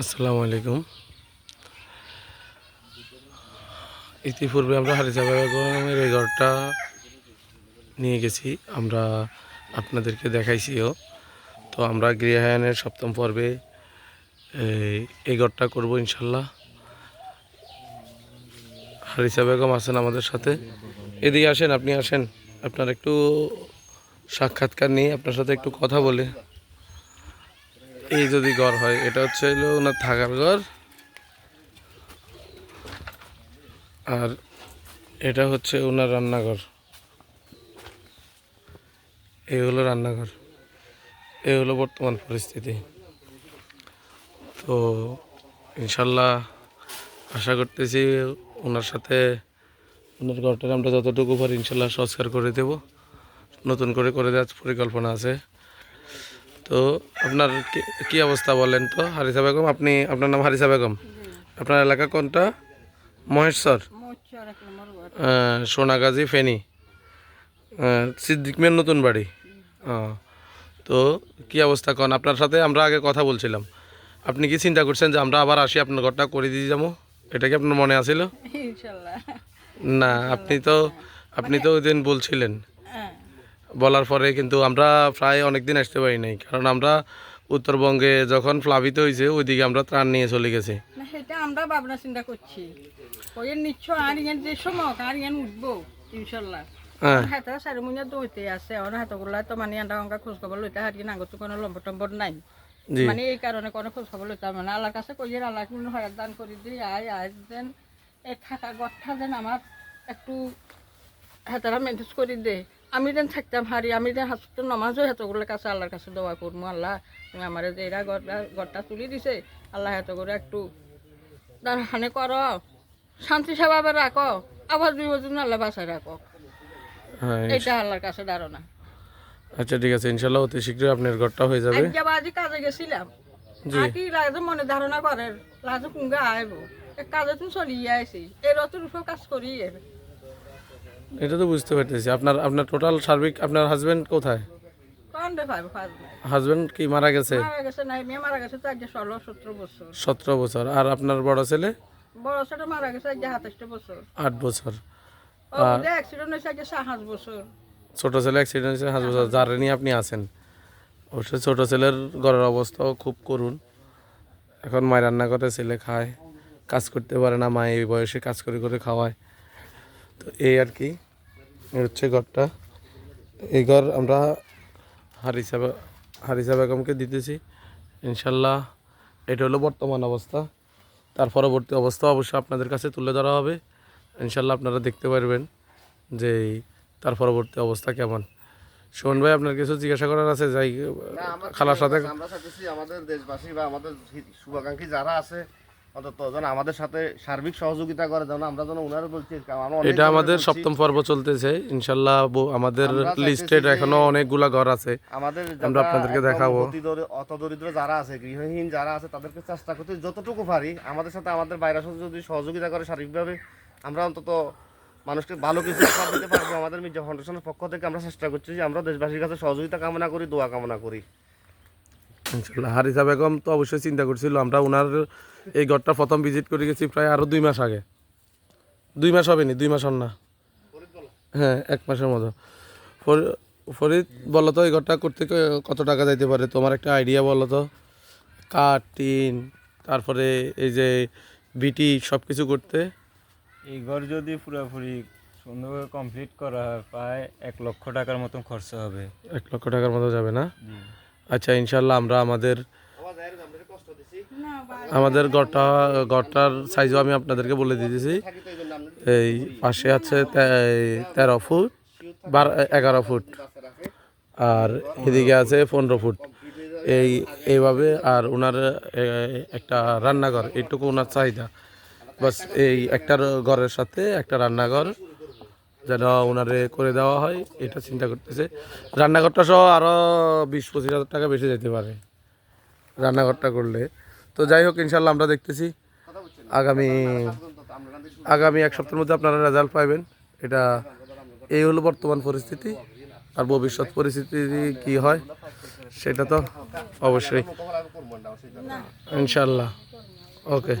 আসসালামু আলাইকুম। ইতিপূর্বে আমরা হারিজা বেগমের এই ঘরটা নিয়ে গেছি। আমরা আপনাদেরকে দেখাইছিও। তো আমরা গৃহায়নের সপ্তম পর্বে এই ঘরটা করব ইনশাল্লাহ। হারিসা বেগম আছেন আমাদের সাথে। এদিকে আসেন, আপনি আসেন। আপনার একটু সাক্ষাৎকার নিয়ে আপনার সাথে একটু কথা বলে এই যদি ঘর হয়, এটা হচ্ছে হলো ওনার থাকার ঘর আর এটা হচ্ছে ওনার রান্নাঘর। এই হলো রান্নাঘর। এই হলো বর্তমান পরিস্থিতি। তো ইনশাল্লাহ আশা করতেছি ওনার সাথে ওনার ঘরটা আমরা যতটুকু পারি ইনশাল্লাহ সংস্কার করে দেব। নতুন করে করে দেওয়ার পরিকল্পনা আছে। তো আপনার কি- কি অবস্থা বলেন তো? হারিসা বেগম আপনি আপনার নাম হারিসা বেগম? আপনার এলাকা কোনটা? মহেশ্বর? সোনাগাজী ফেনী। সিদ্দিক মেয়ের নতুন বাড়ি? তো কি অবস্থা কন? আপনার সাথে আমরা আগে কথা বলছিলাম। আপনি কি চিন্তা করছেন যে আমরা আবার আসি আপনার ঘরটা করে দিয়ে যাব? এটা কি আপনার মনে আছিল? না আপনি তো আপনি তো ওই দিন বলছিলেন। বলার পরে কিন্তু আমরা প্রায় অনেক দিন আসতে পারি নাই। কারণ আমরা উত্তরবঙ্গে যখন প্লাবিত হয়েছে ওইদিকে আমরা ত্রাণ নিয়ে চলে গেছি। সেটা আমরা ভাবনা চিন্তা করছি। ওই নিশ্চয় আর ইয়ান যে সময় আর ইয়ান উঠবো ইনশাল্লাহ। হ্যাঁ। হাতে সারি মুনিয়া দইতে আছে ওর হাতগুলা তো মানে আন্ডা অঙ্কা খোঁজ খবর লইতে হারিয়ে নাগত কোনো লম্বর টম্বর নাই। জি। মানে এই কারণে কোনো খোঁজ খবর লইতে হবে না। আল্লাহর কাছে কইয়ের আল্লাহ কোনো হয় দান করে দিই আয় আয় দেন এই থাকা গঠটা যেন আমার একটু হাতারা মেনটেজ করে দে। আমি যেন থাকতাম হারি আমি যেন হাসতে নমাজও হেতগুলোর কাছে আল্লাহর কাছে দোয়া করব আল্লাহ তুমি আমার যে এরা গড়টা তুলি দিছে আল্লাহ হেত করে একটু দান হানে করো শান্তি স্বভাবে রাখো আবার দুই বছর আল্লাহ বাসায় রাখো। হ্যাঁ এটা আল্লাহর কাছে ধারণা। আচ্ছা ঠিক আছে ইনশাল্লাহ অতি শীঘ্রই আপনার ঘরটা হয়ে যাবে। আজ কাজে গেছিলাম। জি। আর কি লাজে মনে ধারণা করে লাজে কুঙ্গা আইব। কাজে তুমি চলিয়ে আইছি। এই রতুর উপর কাজ করি এটা তো বুঝতে পারতেছি। আপনার আপনার টোটাল সার্বিক আপনার হাজবেন্ড কোথায়? হাজবেন্ড কি মারা গেছে? মেয়ে সতেরো বছর। আর আপনার বড় ছেলে? আট বছর। সাত ছোট ছেলে অ্যাক্সিডেন্ট হয়েছে পাঁচ বছর। যার নিয়ে আপনি আছেন? অবশ্যই ছোট ছেলের ঘরের অবস্থাও খুব করুন এখন মায়ের রান্না করে ছেলে খায় কাজ করতে পারে না মা এই বয়সে কাজ করে করে খাওয়ায়। তো এই আর কি। হচ্ছে ঘরটা। এই ঘর আমরা হারিসা বে- হারিসা বেগমকে দিতেছি। ইনশাল্লাহ এটা হলো বর্তমান অবস্থা। তার পরবর্তী অবস্থা অবশ্যই আপনাদের কাছে তুলে ধরা হবে। ইনশাল্লাহ আপনারা দেখতে পারবেন যে তার পরবর্তী অবস্থা কেমন। শোন ভাই আপনার কিছু জিজ্ঞাসা করার আছে? যাই খালার সাথে আমরা চাইতেছি আমাদের দেশবাসী বা আমাদের শুভাকাঙ্ক্ষী যারা আছে অন্তত যেন আমাদের সাথে সার্বিক সহযোগিতা করে যেন আমরা যেন ওনারা বলছি এটা আমাদের সপ্তম পর্ব চলতেছে। ইনশাল্লাহ আমাদের লিস্টেড এখনও অনেকগুলা ঘর আছে। আমাদের আমরা আপনাদেরকে দেখাবো। অতদরিদ্র যারা আছে গৃহহীন যারা আছে তাদেরকে চেষ্টা করতে যতটুকু পারি আমাদের সাথে আমাদের যদি সহযোগিতা করে শারীরিকভাবে আমরা অন্তত মানুষকে ভালো কিছু উপহার দিতে পারব আমাদের মির্জা ফাউন্ডেশনের পক্ষ থেকে। আমরা চেষ্টা করছি যে আমরা দেশবাসীর কাছে সহযোগিতা কামনা করি দোয়া কামনা করি। ইনশাল্লাহ। হারিসা বেগম তো অবশ্যই চিন্তা করছিল আমরা ওনার এই ঘরটা প্রথম ভিজিট করে গেছি প্রায় আরও দুই মাস আগে। দুই মাস হবে নি দুই মাস হন না। হ্যাঁ এক মাসের মতো। ফরিদ বলো তো এই ঘরটা করতে কত টাকা যাইতে পারে? তোমার একটা আইডিয়া বলো তো কাঠ টিন তারপরে এই যে বিটি সব কিছু করতে। এই ঘর যদি পুরোপুরি সুন্দরভাবে কমপ্লিট করা হয় প্রায় এক লক্ষ টাকার মতন খরচা হবে। এক লক্ষ টাকার মতো যাবে না? আচ্ছা ইনশাল্লাহ আমরা আমাদের আমাদের ঘরটা ঘরটার সাইজও আমি আপনাদেরকে বলে দিতেছি। এই পাশে আছে তেরো ফুট, বারো, এগারো ফুট। আর এদিকে আছে পনেরো ফুট। এই, এইভাবে আর ওনার একটা রান্নাঘর, এইটুকু ওনার চাহিদা। বাস এই একটা ঘরের সাথে একটা রান্নাঘর যেন ওনারে করে দেওয়া হয়, এটা চিন্তা করতেছে। রান্নাঘরটা সহ আরও বিশ পঁচিশ হাজার টাকা বেশি যেতে পারে। রান্নাঘরটা করলে। তো যাই হোক ইনশাল্লাহ আমরা দেখতেছি। আগামী আগামী এক সপ্তাহের মধ্যে আপনারা রেজাল্ট পাইবেন। এটা এই হলো বর্তমান পরিস্থিতি আর ভবিষ্যৎ পরিস্থিতি কি হয় সেটা তো অবশ্যই। ইনশাল্লাহ ওকে।